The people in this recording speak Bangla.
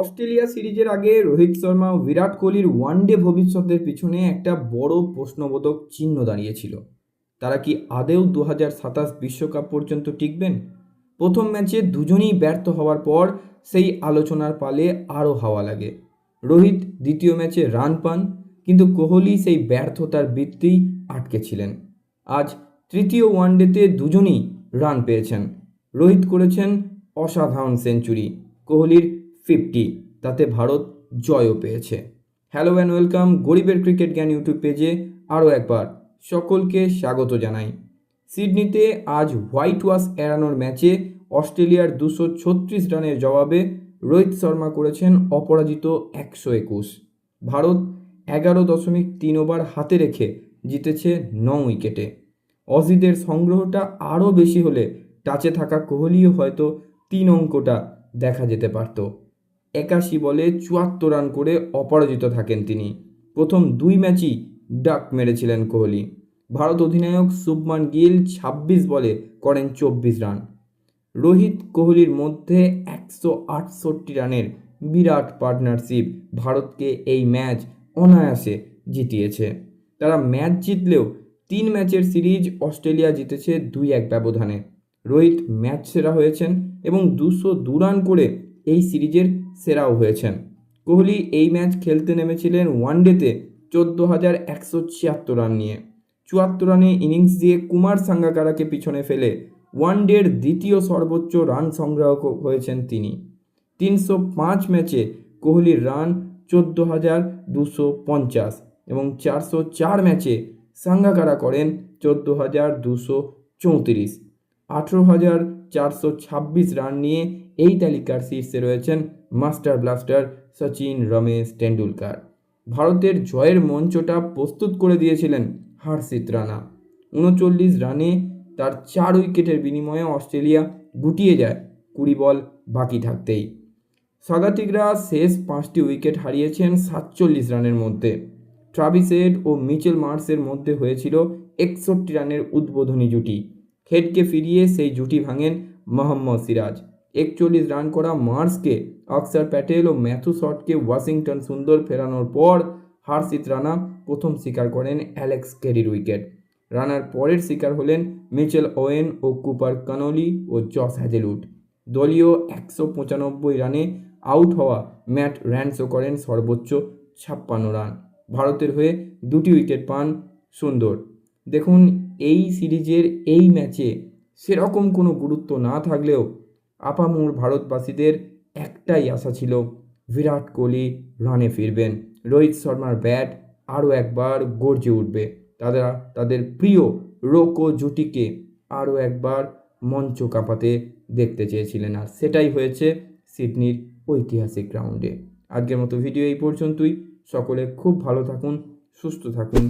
অস্ট্রেলিয়া সিরিজের আগে রোহিত শর্মা বিরাট কোহলির ওয়ানডে ভবিষ্যতের পিছনে একটা বড় প্রশ্নবোধক চিহ্ন দাঁড়িয়েছিল। তারা কি আদেও দু সাতাশ বিশ্বকাপ পর্যন্ত টিকবেন? প্রথম ম্যাচে দুজনেই ব্যর্থ হওয়ার পর সেই আলোচনার পালে আরও হাওয়া লাগে। রোহিত দ্বিতীয় ম্যাচে রান পান, কিন্তু কোহলি সেই ব্যর্থতার বৃত্তেই আটকেছিলেন আজ তৃতীয় ওয়ানডেতে দুজনই রান পেয়েছেন। রোহিত করেছেন অসাধারণ সেঞ্চুরি। কোহলির ফিফটি, তাতে ভারত জয়ও পেয়েছে। হ্যালো অ্যান্ড ওয়েলকাম গরিবের ক্রিকেট জ্ঞান ইউটিউব পেজে আরও একবার সকলকে স্বাগত জানাই। সিডনিতে আজ হোয়াইট ওয়াশ এড়ানোর ম্যাচে অস্ট্রেলিয়ার দুশো ছত্রিশ রানের জবাবে রোহিত শর্মা করেছেন অপরাজিত একশো একুশ। ভারত এগারো দশমিক তিন ওভার হাতে রেখে জিতেছে ন উইকেটে। অজিদের সংগ্রহটা আরও বেশি হলে টাচে থাকা কোহলিও হয়তো তিন অঙ্কটা দেখা যেতে পারত। একাশি বলে চুয়াত্তর রান করে অপরাজিত থাকেন তিনি। প্রথম দুই ম্যাচই ডাক মেরেছিলেন কোহলি। ভারত অধিনায়ক শুভমান গিল ছাব্বিশ বলে করেন চব্বিশ রান। রোহিত কোহলির মধ্যে একশো আটষট্টি রানের বিরাট পার্টনারশিপ ভারতকে এই ম্যাচ অনায়াসে জিতিয়েছে। তারা ম্যাচ জিতলেও তিন ম্যাচের সিরিজ অস্ট্রেলিয়া জিতেছে দুই এক ব্যবধানে। রোহিত ম্যাচ সেরা হয়েছেন এবং দুশো দু রান করে এই সিরিজের সেরাও হয়েছেন। কোহলি এই ম্যাচ খেলতে নেমেছিলেন ওয়ানডেতে চোদ্দ হাজার একশো ছিয়াত্তর রান নিয়ে। চুয়াত্তর রানে ইনিংস দিয়ে কুমার সাঙ্গাকারাকে পিছনে ফেলে ওয়ানডের দ্বিতীয় সর্বোচ্চ রান সংগ্রাহক হয়েছেন তিনি। তিনশো পাঁচ ম্যাচে কোহলির রান চোদ্দ হাজার দুশো পঞ্চাশ এবং চারশো চার ম্যাচে সাঙ্গাকারা করেন চোদ্দ হাজার দুশো চৌত্রিশ। আঠেরো হাজার চারশো ছাব্বিশ রান নিয়ে এই তালিকার শীর্ষে রয়েছেন মাস্টার ব্লাস্টার সচিন রমেশ টেন্ডুলকার ভারতের জয়ের মঞ্চটা প্রস্তুত করে দিয়েছিলেন হার্ষিত রানা। উনচল্লিশ রানে তার চার উইকেটের বিনিময়ে অস্ট্রেলিয়া গুটিয়ে যায় কুড়ি বল বাকি থাকতেই। স্বাগতিকরা শেষ পাঁচটি উইকেট হারিয়েছেন সাতচল্লিশ রানের মধ্যে। ট্রাভিস হেড ও মিচেল মার্সের মধ্যে হয়েছিল একষট্টি রানের উদ্বোধনী জুটি। হেডকে ফিরিয়ে সেই জুটি ভাঙেন মোহাম্মদ সিরাজ। একচল্লিশ রান করা মার্সকে অক্সার প্যাটেল ও ম্যাথু শটকে ওয়াশিংটন সুন্দর ফেরানোর পর হার্ষিত রানা প্রথম শিকার করেন অ্যালেক্স কেরির উইকেট। রানার পরের শিকার হলেন মিচেল ওয়েন ও কুপার কানলি ও জস হ্যাজেলউড। দলীয় একশো পঁচানব্বই রানে আউট হওয়া ম্যাট র্যান্সও করেন সর্বোচ্চ ছাপ্পান্ন রান। ভারতের হয়ে দুটি উইকেট পান সুন্দর। দেখুন, এই সিরিজের এই ম্যাচে সেরকম কোনো গুরুত্ব না থাকলেও আপামুর ভারতবাসীদের একটাই আশা ছিল, বিরাট কোহলি রানে ফিরবেন। রোহিত শর্মার ব্যাট আরও একবার গর্জে উঠবে। তারা, তাদের প্রিয় রোকো জুটিকে আরও একবার মঞ্চ কাঁপাতে দেখতে চেয়েছিলেন আর সেটাই হয়েছে সিডনির ঐতিহাসিক গ্রাউন্ডে আজকের মতো ভিডিও এই পর্যন্তই। সকলে খুব ভালো থাকুন, সুস্থ থাকুন।